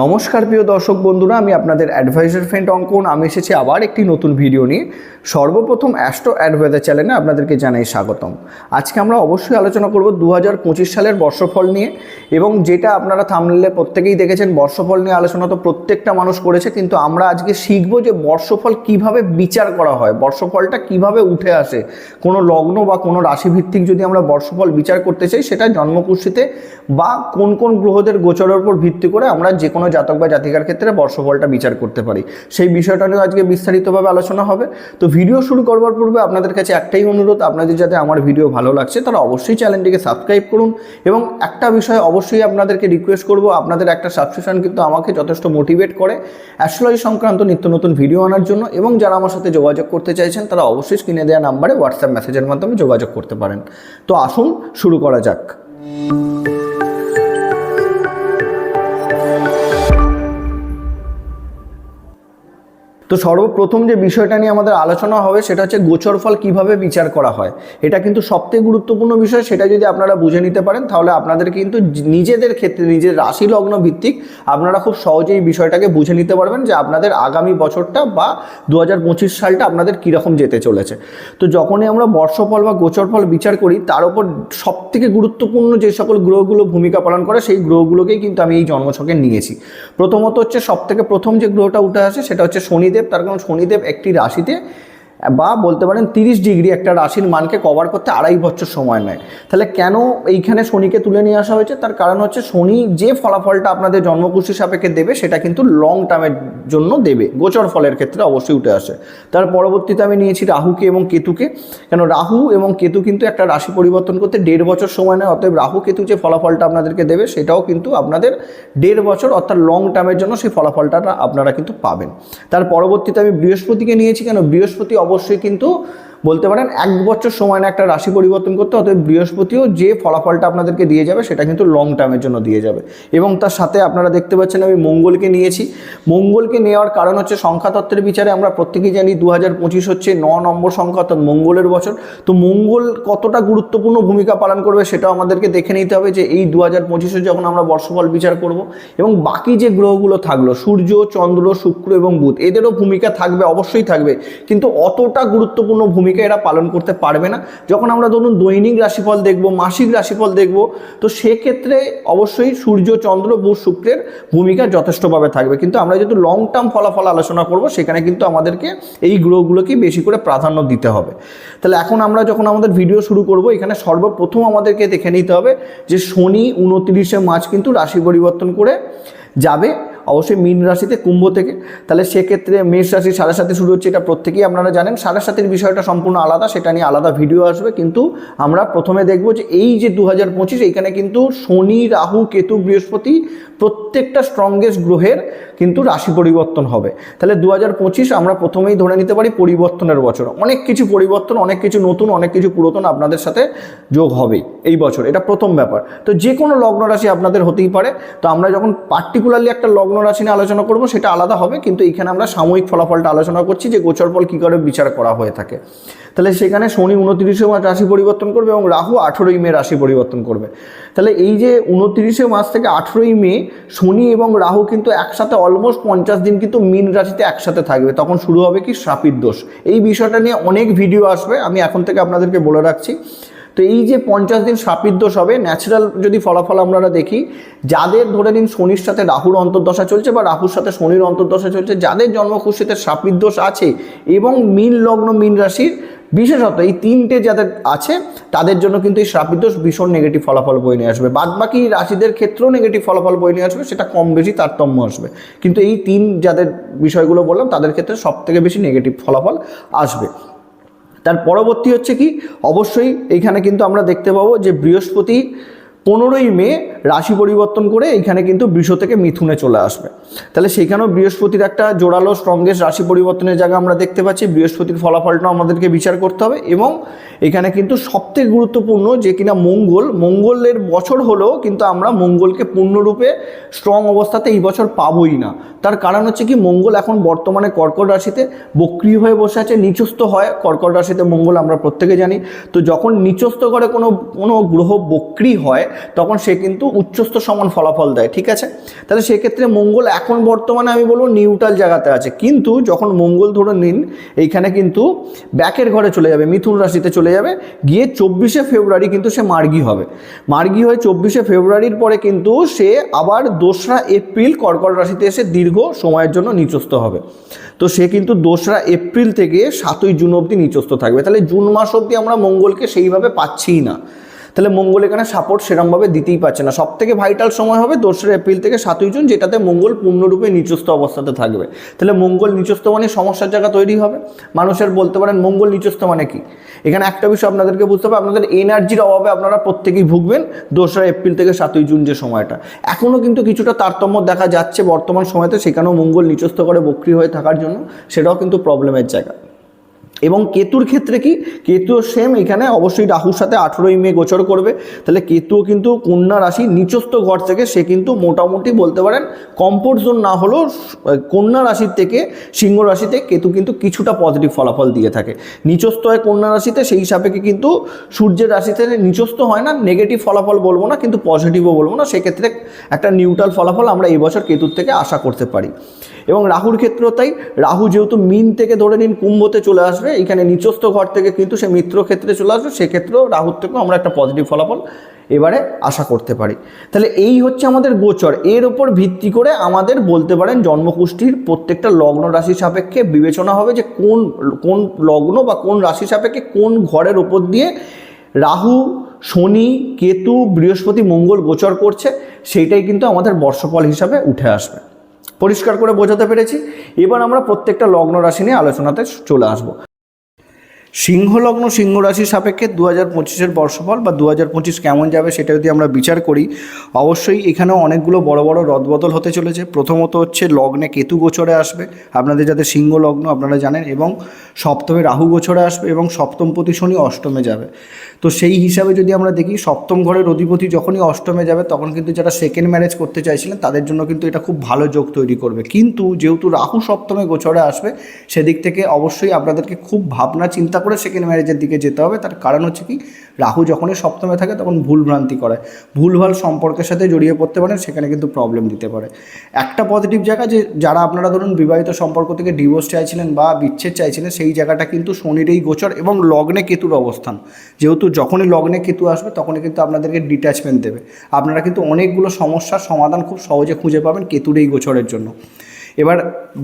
নমস্কার প্রিয় দর্শক বন্ধুরা, আমি আপনাদের অ্যাডভাইজার ফ্রেন্ড অঙ্কন। আমি এসেছি আবার একটি নতুন ভিডিও নিয়ে। সর্বপ্রথম অ্যাস্ট্রো অ্যাডভাইজার চ্যানেলে আপনাদেরকে জানাই স্বাগতম। আজকে আমরা অবশ্যই আলোচনা করব দু হাজার পঁচিশ সালের বর্ষফল নিয়ে এবং যেটা আপনারা থামলে প্রত্যেকেই দেখেছেন, বর্ষফল নিয়ে আলোচনা তো প্রত্যেকটা মানুষ করেছে, কিন্তু আমরা আজকে শিখব যে বর্ষফল কীভাবে বিচার করা হয়, বর্ষফলটা কীভাবে উঠে আসে। কোনো লগ্ন বা কোনো রাশিভিত্তিক যদি আমরা বর্ষফল বিচার করতে চাই, সেটা জন্মকুষ্ঠিতে বা কোন কোন গ্রহদের গোচরের উপর ভিত্তি করে আমরা যে কোনো জাতক বা জাতিকার ক্ষেত্রে বর্ষফলটা বিচার করতে পারি। সেই বিষয়টা নিয়ে আজকে বিস্তারিতভাবে আলোচনা হবে। তো ভিডিও শুরু করবার পূর্বে আপনাদের কাছে একটাই অনুরোধ, আপনাদের যাতে আমার ভিডিও ভালো লাগছে তারা অবশ্যই চ্যানেলটিকে সাবস্ক্রাইব করুন এবং একটা বিষয় অবশ্যই আপনাদেরকে রিকোয়েস্ট করব, আপনাদের একটা সাবস্ক্রিপশন কিন্তু আমাকে যথেষ্ট মোটিভেট করে অ্যাস্ট্রোলজি সংক্রান্ত নিত্য নতুন ভিডিও আনার জন্য এবং যারা আমার সাথে যোগাযোগ করতে চাইছেন তারা অবশ্যই স্ক্রিনে দেওয়া নাম্বারে হোয়াটসঅ্যাপ মেসেজের মাধ্যমে যোগাযোগ করতে পারেন। তো আসুন, শুরু করা যাক। তো সর্বপ্রথম যে বিষয়টা নিয়ে আমাদের আলোচনা হবে সেটা হচ্ছে গোচর ফল কীভাবে বিচার করা হয়। এটা কিন্তু সবথেকে গুরুত্বপূর্ণ বিষয়, সেটা যদি আপনারা বুঝে নিতে পারেন, তাহলে আপনাদের কিন্তু নিজেদের ক্ষেত্রে, নিজের রাশি লগ্ন ভিত্তিক আপনারা খুব সহজেই বিষয়টাকে বুঝে নিতে পারবেন যে আপনাদের আগামী বছরটা বা দু হাজার পঁচিশ সালটা আপনাদের কীরকম যেতে চলেছে। তো যখনই আমরা বর্ষফল বা গোচর ফল বিচার করি, তার উপর সবথেকে গুরুত্বপূর্ণ যে সকল গ্রহগুলো ভূমিকা পালন করে, সেই গ্রহগুলোকেই কিন্তু আমি এই জন্মছকে নিয়েছি। প্রথমত হচ্ছে সবথেকে প্রথম যে গ্রহটা উঠে আসে, সেটা হচ্ছে শনিদেব তার কারণ শনিদেব একটি রাশিতে বা বলতে পারেন তিরিশ ডিগ্রি একটা রাশির মানকে কভার করতে আড়াই বছর সময় নেয়। তাহলে কেন এইখানে শনিকে তুলে নিয়ে আসা হয়েছে? তার কারণ হচ্ছে শনি যে ফলাফলটা আপনাদের জন্মকুষ্ঠী সাপেক্ষে দেবে, সেটা কিন্তু লং টার্মের জন্য দেবে। গোচর ফলের ক্ষেত্রে অবশ্যই উঠে আসে। তার পরবর্তীতে আমি নিয়েছি রাহুকে এবং কেতুকে। কেন রাহু এবং কেতু কিন্তু একটা রাশি পরিবর্তন করতে দেড় বছর সময় নেয়, অতএব রাহু কেতু যে ফলাফলটা আপনাদেরকে দেবে, সেটাও কিন্তু আপনাদের দেড় বছর অর্থাৎ লং টার্মের জন্য সেই ফলাফলটা আপনারা কিন্তু পাবেন। তার পরবর্তীতে আমি বৃহস্পতিকে নিয়েছি। কেন বৃহস্পতি অবশ্যই কিন্তু বলতে পারেন এক বছর সময় না একটা রাশি পরিবর্তন করতে অতএব বৃহস্পতিও যে ফলাফলটা আপনাদেরকে দিয়ে যাবে সেটা কিন্তু লং টার্মের জন্য দিয়ে যাবে। এবং তার সাথে আপনারা দেখতে পাচ্ছেন আমি মঙ্গলকে নিয়েছি। মঙ্গলকে নেওয়ার কারণ হচ্ছে সংখ্যাতত্ত্বের বিচারে আমরা প্রত্যেকেই জানি দু হাজার পঁচিশ হচ্ছে ন নম্বর সংখ্যা, অর্থাৎ মঙ্গলের বছর। তো মঙ্গল কতটা গুরুত্বপূর্ণ ভূমিকা পালন করবে সেটাও আমাদেরকে দেখে নিতে হবে যে এই দু হাজার পঁচিশে যখন আমরা বর্ষফল বিচার করব এবং বাকি যে গ্রহগুলো থাকল, সূর্য, চন্দ্র, শুক্র এবং বুধ, এদেরও ভূমিকা থাকবে, অবশ্যই থাকবে। কিন্তু অতটা গুরুত্বপূর্ণ ভূমিকা এরা পালন করতে পারবে না। যখন আমরা ধরুন দৈনিক রাশিফল দেখব, মাসিক রাশিফল দেখব, তো সেক্ষেত্রে অবশ্যই সূর্য, চন্দ্র, বুধ, শুক্রের ভূমিকা যথেষ্টভাবে থাকবে। কিন্তু আমরা যেহেতু লং টার্ম ফলাফল আলোচনা করব, সেখানে কিন্তু আমাদেরকে এই গ্রহগুলোকে বেশি করে প্রাধান্য দিতে হবে। তাহলে এখন আমরা যখন আমাদের ভিডিও শুরু করব, এখানে সর্বপ্রথম আমাদেরকে দেখে নিতে হবে যে শনি, উনত্রিশে মার্চ কিন্তু রাশি পরিবর্তন করে যাবে। অবশ্যই মীন রাশিতে কুম্ভ থেকে। তাহলে সেক্ষেত্রে মেষ রাশি সাড়ে সাথে শুরু হচ্ছে, এটা প্রত্যেকেই আপনারা জানেন। সাড়ে সাতের বিষয়টা সম্পূর্ণ আলাদা, সেটা নিয়ে আলাদা ভিডিও আসবে। কিন্তু আমরা প্রথমে দেখব যে এই যে দু হাজার পঁচিশ, এইখানে কিন্তু শনি, রাহু, কেতু, বৃহস্পতি প্রত্যেকটা স্ট্রংগেস্ট গ্রহের কিন্তু রাশি পরিবর্তন হবে। তাহলে দু হাজার পঁচিশ আমরা প্রথমেই ধরে নিতে পারি পরিবর্তনের বছর। অনেক কিছু পরিবর্তন, অনেক কিছু নতুন, অনেক কিছু পুরাতন আপনাদের সাথে যোগ হবেই এই বছর। এটা প্রথম ব্যাপার। তো যে কোনো লগ্ন রাশি আপনাদের হতেই পারে। তো আমরা যখন পার্টিকুলারলি একটা লগ্ন রাশি নিয়ে আলোচনা করব, সেটা আলাদা হবে। কিন্তু এখানে আমরা সাময়িক ফলাফলটা আলোচনা করছি যে গোচর ফল কী করে বিচার করা হয়ে থাকে। তাহলে সেখানে শনি উনত্রিশে মাস রাশি পরিবর্তন করবে এবং রাহু আঠেরোই মে রাশি পরিবর্তন করবে। তাহলে এই যে উনত্রিশে মাস থেকে আঠেরোই মে শনি এবং রাহু কিন্তু একসাথে অলমোস্ট পঞ্চাশ দিন কিন্তু মিন রাশিতে একসাথে থাকবে। তখন শুরু হবে কি শ্রাপির দোষ। এই বিষয়টা নিয়ে অনেক ভিডিও আসবে, আমি এখন থেকে আপনাদেরকে বলে রাখছি। তো এই যে পঞ্চাশ দিন সাপির দোষ হবে ন্যাচারাল যদি ফলাফল আমরা দেখি, যাদের ধরে নিন শনির সাথে রাহুর অন্তর্দশা চলছে বা রাহুর সাথে শনির অন্তর্দশা চলছে, যাদের জন্মকুষ্ঠিতে সাপির দোষ আছে এবং মিন লগ্ন, মিন রাশির বিশেষত এই তিনটে যাদের আছে, তাদের জন্য কিন্তু এই শ্রাবিত দোষ ভীষণ নেগেটিভ ফলাফল বই নিয়ে আসবে। বাদ বাকি রাশিদের ক্ষেত্রেও নেগেটিভ ফলাফল বই নিয়ে আসবে, সেটা কম বেশি তারতম্য আসবে। কিন্তু এই তিন যাদের বিষয়গুলো বললাম, তাদের ক্ষেত্রে সব থেকে বেশি নেগেটিভ ফলাফল আসবে। তার পরবর্তী হচ্ছে কি, অবশ্যই এইখানে কিন্তু আমরা দেখতে পাবো যে বৃহস্পতি পনেরোই মে রাশি পরিবর্তন করে এখানে কিন্তু বৃষ থেকে মিথুনে চলে আসবে। তাহলে সেখানেও বৃহস্পতির একটা জোরালো স্ট্রংগেস্ট রাশি পরিবর্তনের জায়গা আমরা দেখতে পাচ্ছি। বৃহস্পতির ফলাফলটাও আমাদেরকে বিচার করতে হবে এবং এখানে কিন্তু সবথেকে গুরুত্বপূর্ণ যে কিনা মঙ্গল, মঙ্গলের বছর হলেও কিন্তু আমরা মঙ্গলকে পূর্ণরূপে স্ট্রং অবস্থাতে এই বছর পাবোই না। তার কারণ হচ্ছে কি, মঙ্গল এখন বর্তমানে কর্কট রাশিতে বক্রিয় হয়ে বসে আছে, নিচস্থ হয়। কর্কট রাশিতে মঙ্গল আমরা প্রত্যেকে জানি। তো যখন নিচস্থ করে কোনো কোনো গ্রহ বক্রি হয় তখন সে কিন্তু উচ্চস্থ সমান ফলাফল দেয়, ঠিক আছে? তাহলে সেক্ষেত্রে মঙ্গল এখন বর্তমানে আমি বলব নিউট্রাল জায়গাতে আছে। কিন্তু যখন মঙ্গল ধরে নিন, এইখানে কিন্তু ব্যাকের ঘরে চলে যাবে, মিথুন রাশিতে চলে যাবে, গিয়ে চব্বিশে ফেব্রুয়ারি কিন্তু সে মার্গি হবে। মার্গি হয়ে চব্বিশে ফেব্রুয়ারির পরে কিন্তু সে আবার দোসরা এপ্রিল কর্কট রাশিতে এসে দীর্ঘ সময়ের জন্য নিচস্থ হবে। তো সে কিন্তু দোসরা এপ্রিল থেকে সাতই জুন অবধি নিচস্থ থাকবে। তাহলে জুন মাস অবধি আমরা মঙ্গলকে সেইভাবে পাচ্ছিই না। তাহলে মঙ্গল এখানে সাপোর্ট সেরমভাবে দিতেই পারছে না। সব থেকে ভাইটাল সময় হবে দোসরা এপ্রিল থেকে সাতই জুন, যেটাতে মঙ্গল পূর্ণরূপে নিচস্থ অবস্থাতে থাকবে। তাহলে মঙ্গল নিচস্থ মানে সমস্যার জায়গা তৈরি হবে। মানুষের বলতে পারেন মঙ্গল নিচস্থ মানে কি? এখানে একটা বিষয় আপনাদেরকে বুঝতে হবে, আপনাদের এনার্জির অভাবে আপনারা প্রত্যেকেই ভুগবেন দোসরা এপ্রিল থেকে সাতই জুন যে সময়টা। এখনও কিন্তু কিছুটা তারতম্য দেখা যাচ্ছে বর্তমান সময়তে, সেখানেও মঙ্গল নিচস্থ করে বক্রি হয়ে থাকার জন্য, সেটাও কিন্তু প্রবলেমের জায়গা। এবং কেতুর ক্ষেত্রে কি? কেতুও সেম এখানে। অবশ্যই রাহুর সাথে আঠেরোই মে গোচর করবে। তাহলে কেতুও কিন্তু কন্যা রাশি নিচস্থ ঘর থেকে সে কিন্তু মোটামুটি বলতে পারেন কমফোর্ট জোন না হলেও কন্যা রাশির থেকে, সিংহ রাশিতে কেতু কিন্তু কিছুটা পজিটিভ ফলাফল দিয়ে থাকে। নিচস্থ হয় কন্যা রাশিতে, সেই হিসাবে কিন্তু সূর্যের রাশিতে নিচস্থ হয় না নেগেটিভ ফলাফল বলব না, কিন্তু পজিটিভও বলব না। সেক্ষেত্রে একটা নিউট্রাল ফলাফল আমরা এবছর কেতুর থেকে আশা করতে পারি। এবং রাহুর ক্ষেত্রেও তাই। রাহু যেহেতু মিন থেকে ধরে নিন কুম্ভতে চলে আসবে, এখানে নিচস্থ ঘর থেকে কিন্তু সে মিত্র ক্ষেত্রে চলে আসবে, সেক্ষেত্রেও রাহুর থেকেও আমরা একটা পজিটিভ ফলাফল এবারে আশা করতে পারি। তাহলে এই হচ্ছে আমাদের গোচর। এর ওপর ভিত্তি করে আমাদের বলতে পারেন জন্মকুষ্ঠির প্রত্যেকটা লগ্ন রাশি সাপেক্ষে বিবেচনা হবে যে কোন কোন লগ্ন বা কোন রাশি সাপেক্ষে কোন ঘরের ওপর দিয়ে রাহু, শনি, কেতু, বৃহস্পতি, মঙ্গল গোচর করছে, সেইটাই কিন্তু আমাদের বর্ষফল হিসাবে উঠে আসবে। পরিষ্কার করে বোঝাতে পেরেছি। এবার আমরা প্রত্যেকটা লগ্ন রাশি নিয়ে আলোচনাতে চলে আসব। সিংহ লগ্ন সিংহ রাশির সাপেক্ষে দু হাজার পঁচিশের বর্ষফল বা দু হাজার পঁচিশ কেমন যাবে সেটা যদি আমরা বিচার করি, অবশ্যই এখানেও অনেকগুলো বড় বড় রদবদল হতে চলেছে। প্রথমত হচ্ছে লগ্নে কেতু গোচরে আসবে। আপনাদের যাদের সিংহ লগ্ন আপনারা জানেন এবং সপ্তমে রাহু গোচরে আসবে এবং সপ্তমপতি শনি অষ্টমে যাবে। তো সেই হিসাবে যদি আমরা দেখি, সপ্তম ঘরের অধিপতি যখনই অষ্টমে যাবে তখন কিন্তু যারা সেকেন্ড ম্যারেজ করতে চাইছিলেন তাদের জন্য কিন্তু এটা খুব ভালো যোগ তৈরি করবে। কিন্তু যেহেতু রাহু সপ্তমে গোচরে আসবে, সেদিক থেকে অবশ্যই আপনাদেরকে খুব ভাবনা চিন্তা করে সেকেন্ড ম্যারেজের দিকে যেতে হবে। তার কারণ হচ্ছে কি, রাহু যখনই সপ্তমে থাকে তখন ভুলভ্রান্তি করে। ভুলভাল সম্পর্কের সাথে জড়িয়ে পড়তে পারেন, সেখানে কিন্তু প্রবলেম দিতে পারে। একটা পজিটিভ জায়গা যে, যারা আপনারা ধরুন বিবাহিত সম্পর্ক থেকে ডিভোর্স চাইছিলেন বা বিচ্ছেদ চাইছিলেন, সেই জায়গাটা কিন্তু শনির এই গোচর এবং লগ্নে কেতুর অবস্থান। যেহেতু যখনই লগ্নে কেতু আসবে, তখনই কিন্তু আপনাদেরকে ডিট্যাচমেন্ট দেবে। আপনারা কিন্তু অনেকগুলো সমস্যার সমাধান খুব সহজে খুঁজে পাবেন কেতুর এই গোচরের জন্য। এবার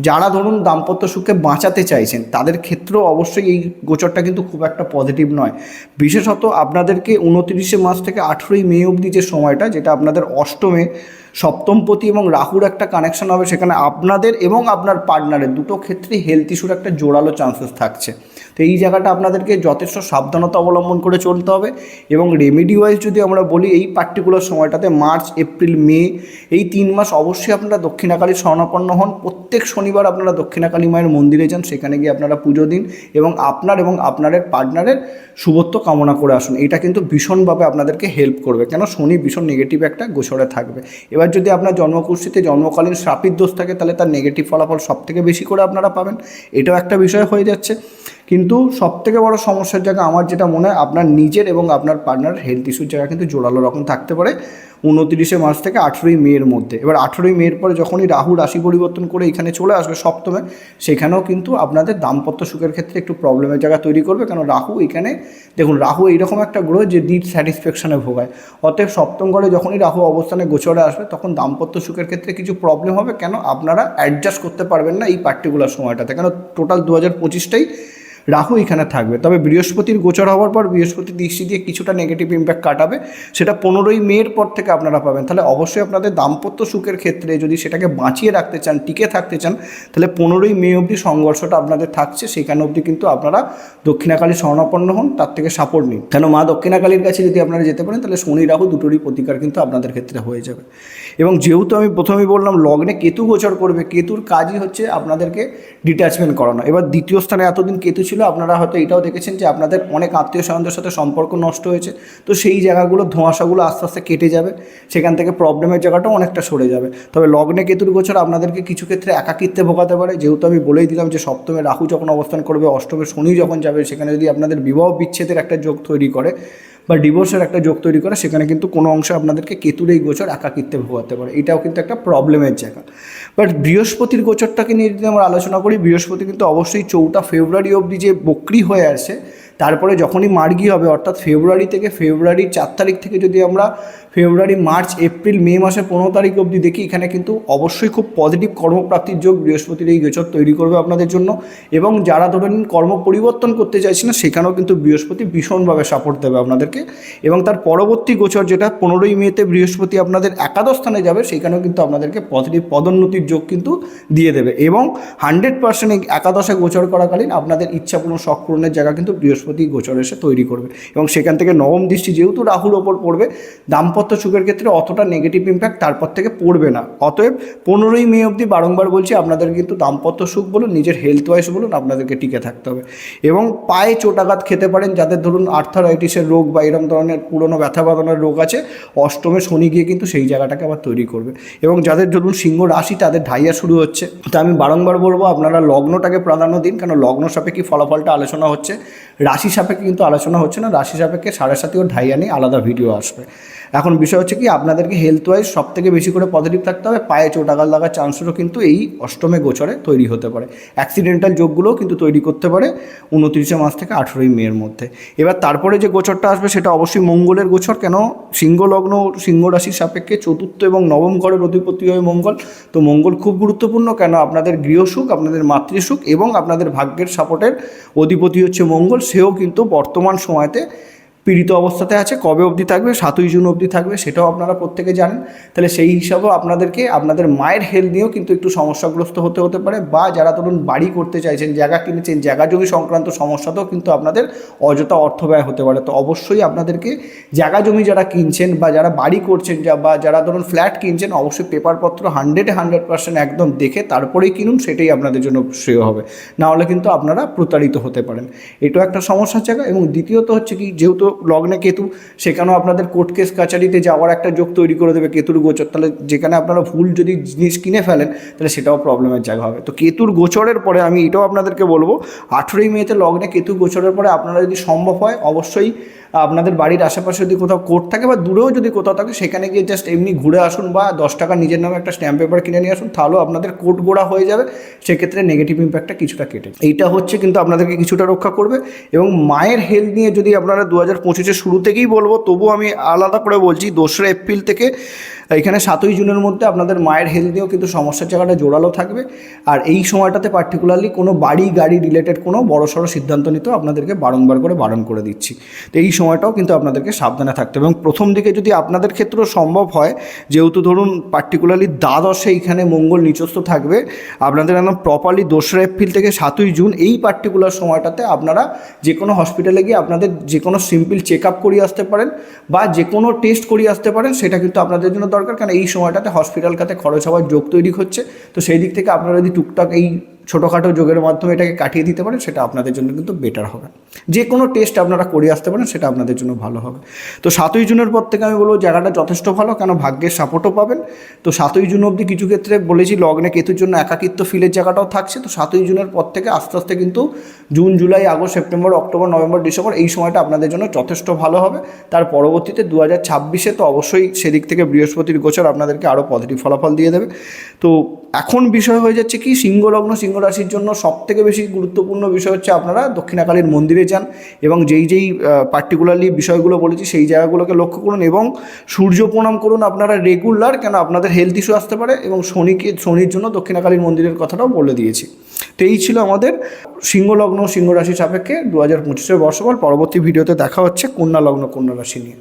যারা ধরুন দাম্পত্য সুখে বাঁচাতে চাইছেন, তাদের ক্ষেত্রেও অবশ্যই এই গোচরটা কিন্তু খুব একটা পজিটিভ নয়। বিশেষত আপনাদেরকে উনত্রিশে মাস থেকে আঠেরোই মে অবধি যে সময়টা, যেটা আপনাদের অষ্টমে সপ্তমপতি এবং রাহুর একটা কানেকশন হবে, সেখানে আপনাদের এবং আপনার পার্টনারের দুটো ক্ষেত্রেই হেলথ ইস্যুর একটা জোরালো চান্সেস থাকছে। তো এই জায়গাটা আপনাদেরকে যথেষ্ট সাবধানতা অবলম্বন করে চলতে হবে এবং রেমেডি ওয়াইজ যদি আমরা বলি এই পার্টিকুলার সময়টাতে মার্চ এপ্রিল মে এই তিন মাস অবশ্যই আপনারা দক্ষিণাকালী স্বর্ণাপন্ন হন। প্রত্যেক শনিবার আপনারা দক্ষিণাকালী মায়ের মন্দিরে যান, সেখানে গিয়ে আপনারা পুজো দিন এবং আপনার এবং আপনাদের পার্টনারের শুভত্ব কামনা করে আসুন। এটা কিন্তু ভীষণভাবে আপনাদেরকে হেল্প করবে। কেন? শনি ভীষণ নেগেটিভ একটা গোচরে থাকবে। এবার যদি আপনার জন্মকুষ্ঠিতে জন্মকালীন শ্রাপিত দোষ থাকে, তাহলে তার নেগেটিভ ফলাফল সব থেকে বেশি করে আপনারা পাবেন। এটাও একটা বিষয় হয়ে যাচ্ছে। কিন্তু সব থেকে বড় সমস্যার জায়গা আমার যেটা মনে হয়, আপনার নিজের এবং আপনার পার্টনার হেলথ ইস্যুর জায়গা কিন্তু জোরালো রকম থাকতে পারে উনতিরিশে মার্চ থেকে আঠেরোই মেয়ের মধ্যে। এবার আঠেরোই মেয়ের পরে যখনই রাহু রাশি পরিবর্তন করে এখানে চলে আসবে সপ্তমে, সেখানেও কিন্তু আপনাদের দাম্পত্য সুখের ক্ষেত্রে একটু প্রবলেমের জায়গা তৈরি করবে। কেন? রাহু এখানে, দেখুন, রাহু এইরকম একটা গ্রহ যে ডিট স্যাটিসফ্যাকশনে ভোগায়। অতএব সপ্তম ঘরে যখনই রাহু অবস্থানে গোচরে আসবে, তখন দাম্পত্য সুখের ক্ষেত্রে কিছু প্রবলেম হবে। কেন? আপনারা অ্যাডজাস্ট করতে পারবেন না এই পার্টিকুলার সময়টাতে। কেন? টোটাল দু হাজার পঁচিশটাই রাহু এখানে থাকবে। তবে বৃহস্পতির গোচর হওয়ার পর বৃহস্পতির দৃষ্টি দিয়ে কিছুটা নেগেটিভ ইম্প্যাক্ট কাটাবে। সেটা পনেরোই মের পর থেকে আপনারা পাবেন। তাহলে অবশ্যই আপনাদের দাম্পত্য সুখের ক্ষেত্রে যদি সেটাকে বাঁচিয়ে রাখতে চান, টিকে থাকতে চান, তাহলে পনেরোই মে অবধি সংঘর্ষটা আপনাদের থাকছে। সেখানে অবধি কিন্তু আপনারা দক্ষিণাকালী স্বর্ণাপন্ন হন, তার থেকে সাপোর্ট নিন। কেন মা দক্ষিণাকালীর কাছে যদি আপনারা যেতে পারেন, তাহলে শনি রাহু দুটোরই প্রতিকার কিন্তু আপনাদের ক্ষেত্রে হয়ে যাবে। এবং যেহেতু আমি প্রথমেই বললাম, লগ্নে কেতু গোচর করবে, কেতুর কাজই হচ্ছে আপনাদেরকে ডিট্যাচমেন্ট করানো। এবার দ্বিতীয় স্থানে এতদিন কেতু ছিল, আপনারা হয়তো এটাও দেখেছেন যে আপনাদের অনেক আত্মীয় স্বজনদের সাথে সম্পর্ক নষ্ট হয়েছে, তো সেই জায়গাগুলো, ধোঁয়াশাগুলো আস্তে আস্তে কেটে যাবে, সেখান থেকে প্রবলেমের জায়গাটাও অনেকটা সরে যাবে। তবে লগ্নে কেতুর গোচর আপনাদেরকে কিছু ক্ষেত্রে একাকিত্বে ভোগাতে পারে, যেহেতু আমি বলেই দিলাম যে সপ্তমে রাহু যখন অবস্থান করবে, অষ্টমে শনি যখন যাবে, সেখানে যদি আপনাদের বিবাহ বিচ্ছেদের একটা যোগ তৈরি করে বা ডিভোর্সের একটা যোগ তৈরি করা, সেখানে কিন্তু কোনো অংশ আপনাদেরকে কেতুর এই গোচর একাকিত্বে ভোগাতে পারে। এটাও কিন্তু একটা প্রবলেমের জায়গা। বাট বৃহস্পতির গোচরটাকে নিয়ে যদি আমরা আলোচনা করি, বৃহস্পতি কিন্তু অবশ্যই চৌঠা ফেব্রুয়ারি অবধি যে বক্রি হয়ে আসে, তারপরে যখনই মার্গি হবে, অর্থাৎ ফেব্রুয়ারি থেকে ফেব্রুয়ারি চার তারিখ থেকে যদি আমরা ফেব্রুয়ারি, মার্চ, এপ্রিল, মে মাসের পনেরো তারিখ অবধি দেখি এখানে কিন্তু অবশ্যই খুব পজিটিভ কর্মপ্রাপ্তির যোগ বৃহস্পতির এই গোচর তৈরি করবে আপনাদের জন্য। এবং যারা ধরে নিন কর্ম পরিবর্তন করতে চাইছে না, সেখানেও কিন্তু বৃহস্পতি ভীষণভাবে সাপোর্ট দেবে আপনাদেরকে। এবং তার পরবর্তী গোচর যেটা, পনেরোই মেতে বৃহস্পতি আপনাদের একাদশ স্থানে যাবে, সেখানেও কিন্তু আপনাদেরকে পজিটিভ পদোন্নতির যোগ কিন্তু দিয়ে দেবে। এবং হান্ড্রেড পার্সেন্ট একাদশে গোচর করাকালীন আপনাদের ইচ্ছাপূর্ণ শখ পূরণের জায়গা কিন্তু বৃহস্পতি গোচর এসে তৈরি করবে। এবং সেখান থেকে নবম দৃষ্টি যেহেতু রাহুর ওপর পড়বে, দাম্পত্য সুখের ক্ষেত্রে অতটা নেগেটিভ ইম্প্যাক্ট তারপর থেকে পড়বে না। অতএব পনেরোই মে অবধি বারংবার বলছি, আপনাদের কিন্তু দাম্পত্য সুখ বলুন, নিজের হেলথ ওয়াইজ বলুন, আপনাদেরকে টিকে থাকতে হবে। এবং পায়ে চোটাঘাত খেতে পারেন, যাদের ধরুন আর্থারাইটিসের রোগ বা এরকম ধরনের পুরনো ব্যথা বাঁধানোর রোগ আছে, অষ্টমে শনি গিয়ে কিন্তু সেই জায়গাটাকে আবার তৈরি করবে। এবং যাদের ধরুন সিংহ রাশি, তাদের ঢাইয়া শুরু হচ্ছে। তা আমি বারংবার বলব, আপনারা লগ্নটাকে প্রাধান্য দিন কারণ লগ্ন সাপেক্ষে ফলাফলটা আলোচনা হচ্ছে। রাশি সাপেক্ষে কিন্তু আলোচনা হচ্ছে না, রাশি সাপেক্ষে সাড়ে সাথে ও ঢাইয়া নিয়ে আলাদা ভিডিও আসবে। এখন বিষয় হচ্ছে কি, আপনাদেরকে হেলথ ওয়াইজ সব থেকে বেশি করে পজিটিভ থাকতে হবে। পায়ে চোটাগাল লাগার চান্সেরও কিন্তু এই অষ্টমে গোচরে তৈরি হতে পারে। অ্যাক্সিডেন্টাল যোগগুলোও কিন্তু তৈরি করতে পারে উনত্রিশে মাস থেকে আঠেরোই মেয়ের মধ্যে। এবার তারপরে যে গোচরটা আসবে, সেটা অবশ্যই মঙ্গলের গোচর। কেন? সিংহ লগ্ন, সিংহ রাশির সাপেক্ষে চতুর্থ এবং নবম ঘরের অধিপতি হয় মঙ্গল। তো মঙ্গল খুব গুরুত্বপূর্ণ। কেন? আপনাদের গৃহসুখ আপনাদের মাতৃসুখ এবং আপনাদের ভাগ্যের সাপোর্টের অধিপতি হচ্ছে মঙ্গল। সেও কিন্তু বর্তমান সময়তে পীড়িত অবস্থাতে আছে, কবে অবধি থাকবে, সাতই জুন অবধি থাকবে সেটাও আপনারা প্রত্যেকে জানেন। তাহলে সেই হিসাবেও আপনাদেরকে, আপনাদের মায়ের হেলথ নিয়েও কিন্তু একটু সমস্যাগ্রস্ত হতে হতে পারে বা যারা ধরুন বাড়ি করতে চাইছেন, জায়গা কিনেছেন জায়গা জমি সংক্রান্ত সমস্যাতেও কিন্তু আপনাদের অযথা অর্থ ব্যয় হতে পারে। তো অবশ্যই আপনাদেরকে জায়গা জমি যারা কিনছেন বা যারা বাড়ি করছেন যা বা যারা ধরুন ফ্ল্যাট কিনছেন, অবশ্যই পেপারপত্র হান্ড্রেডে হান্ড্রেড পার্সেন্ট একদম দেখে তারপরেই কিনুন, সেটাই আপনাদের জন্য শ্রেয় হবে। না হলে কিন্তু আপনারা প্রতারিত হতে পারেন। এটাও একটা সমস্যার জায়গা। এবং দ্বিতীয়ত হচ্ছে কি, যেহেতু লগ্নে কেতু, সেখানেও আপনাদের কোর্ট কেস কাচারিতে যাওয়ার একটা যোগ তৈরি করে দেবে কেতুর গোচর। তাহলে যেখানে আপনারা ভুল যদি জিনিস কিনে ফেলেন, তাহলে সেটাও প্রবলেমের জায়গা হবে। তো কেতুর গোচরের পরে আমি এটাও আপনাদেরকে বলব, আঠেরোই মেতে লগ্নে কেতু গোচরের পরে আপনারা যদি সম্ভব হয়, অবশ্যই আপনাদের বাড়ির আশেপাশে যদি কোথাও কোর্ট থাকে বা দূরেও যদি কোথাও থাকে, সেখানে গিয়ে জাস্ট এমনি ঘুরে আসুন বা দশ টাকা নিজের নামে একটা স্ট্যাম্প পেপার কিনে নিয়ে আসুন, তাহলেও আপনাদের কোর্ট গোড়া হয়ে যাবে, সেক্ষেত্রে নেগেটিভ ইম্প্যাক্টটা কিছুটা কেটে এইটা হচ্ছে কিন্তু আপনাদেরকে কিছুটা রক্ষা করবে এবং মায়ের হেলথ নিয়ে যদি আপনারা দু হাজার পঁচিশের শুরু থেকেই বলব তবু আমি আলাদা করে বলছি দোসরা এপ্রিল থেকে এখানে সাতই জুনের মধ্যে আপনাদের মায়ের হেলথ নিয়েও কিন্তু সমস্যার জায়গাটা জোরালো থাকবে। আর এই সময়টাতে পার্টিকুলারলি কোনো বাড়ি গাড়ি রিলেটেড কোনো বড় সড়ো সিদ্ধান্ত নিতেও আপনাদেরকে বারংবার করে বারণ করে দিচ্ছি। তো এই সময়টাও কিন্তু আপনাদেরকে সাবধানে থাকতে হবে এবং প্রথম দিকে যদি আপনাদের ক্ষেত্রেও সম্ভব হয়, যেহেতু ধরুন পার্টিকুলারলি দ্বাদশে এইখানে মঙ্গল নিচস্থ থাকবে, আপনাদের একদম প্রপারলি দোসরা এপ্রিল থেকে সাতই জুন এই পার্টিকুলার সময়টাতে আপনারা যে কোনো হসপিটালে গিয়ে আপনাদের যে কোনো সিম্পল চেক আপ করিয়ে আসতে পারেন বা যে কোনো টেস্ট করিয়ে আসতে পারেন, সেটা কিন্তু আপনাদের জন্য দরকার। কারণ এই সময়টাতে হসপিটাল খাতে খরচ হওয়ার যোগ তৈরি হচ্ছে। তো সেই দিক থেকে আপনারা যদি টুকটাক এই ছোটোখাটো যোগের মাধ্যমে এটাকে কাটিয়ে দিতে পারেন, সেটা আপনাদের জন্য কিন্তু বেটার হবে। যে কোনো টেস্ট আপনারা করিয়ে আসতে পারেন, সেটা আপনাদের জন্য ভালো হবে। তো সাতই জুনের পর থেকে আমি বলব, জায়গাটা যথেষ্ট ভালো, কেন ভাগ্যের সাপোর্টও পাবেন। তো সাতই জুন অবধি কিছু ক্ষেত্রে বলেছি, লগ্নে কেতুর জন্য একাকিত্ব ফিলের জায়গাটাও থাকছে। তো সাতই জুনের পর থেকে আস্তে আস্তে কিন্তু June, July, August, September, October, November, December, এই সময়টা আপনাদের জন্য যথেষ্ট ভালো হবে। তার পরবর্তীতে দু হাজার ছাব্বিশে তো অবশ্যই সেদিক থেকে বৃহস্পতির গোচর আপনাদেরকে আরও পজিটিভ ফলাফল দিয়ে দেবে। তো এখন বিষয় হয়ে যাচ্ছে কি সিংহ লগ্ন সিংহ রাশির জন্য সব থেকে বেশি গুরুত্বপূর্ণ বিষয় হচ্ছে আপনারা দক্ষিণাকালীর মন্দিরে যান এবং যেই যেই পার্টিকুলারলি বিষয়গুলো বলেছি সেই জায়গাগুলোকে লক্ষ্য করুন এবং সূর্য প্রণাম করুন আপনারা রেগুলার কেন আপনাদের হেলথ ইস্যু আসতে পারে এবং শনিকে, শনির জন্য দক্ষিণাকালীর মন্দিরের কথাটাও বলে দিয়েছি। তো এই ছিল আমাদের সিংহ লগ্ন সিংহ রাশি সাপেক্ষে দু হাজার পঁচিশের বর্ষফল পরবর্তী ভিডিওতে দেখা হচ্ছে কন্যা লগ্ন, কন্যা রাশি নিয়ে।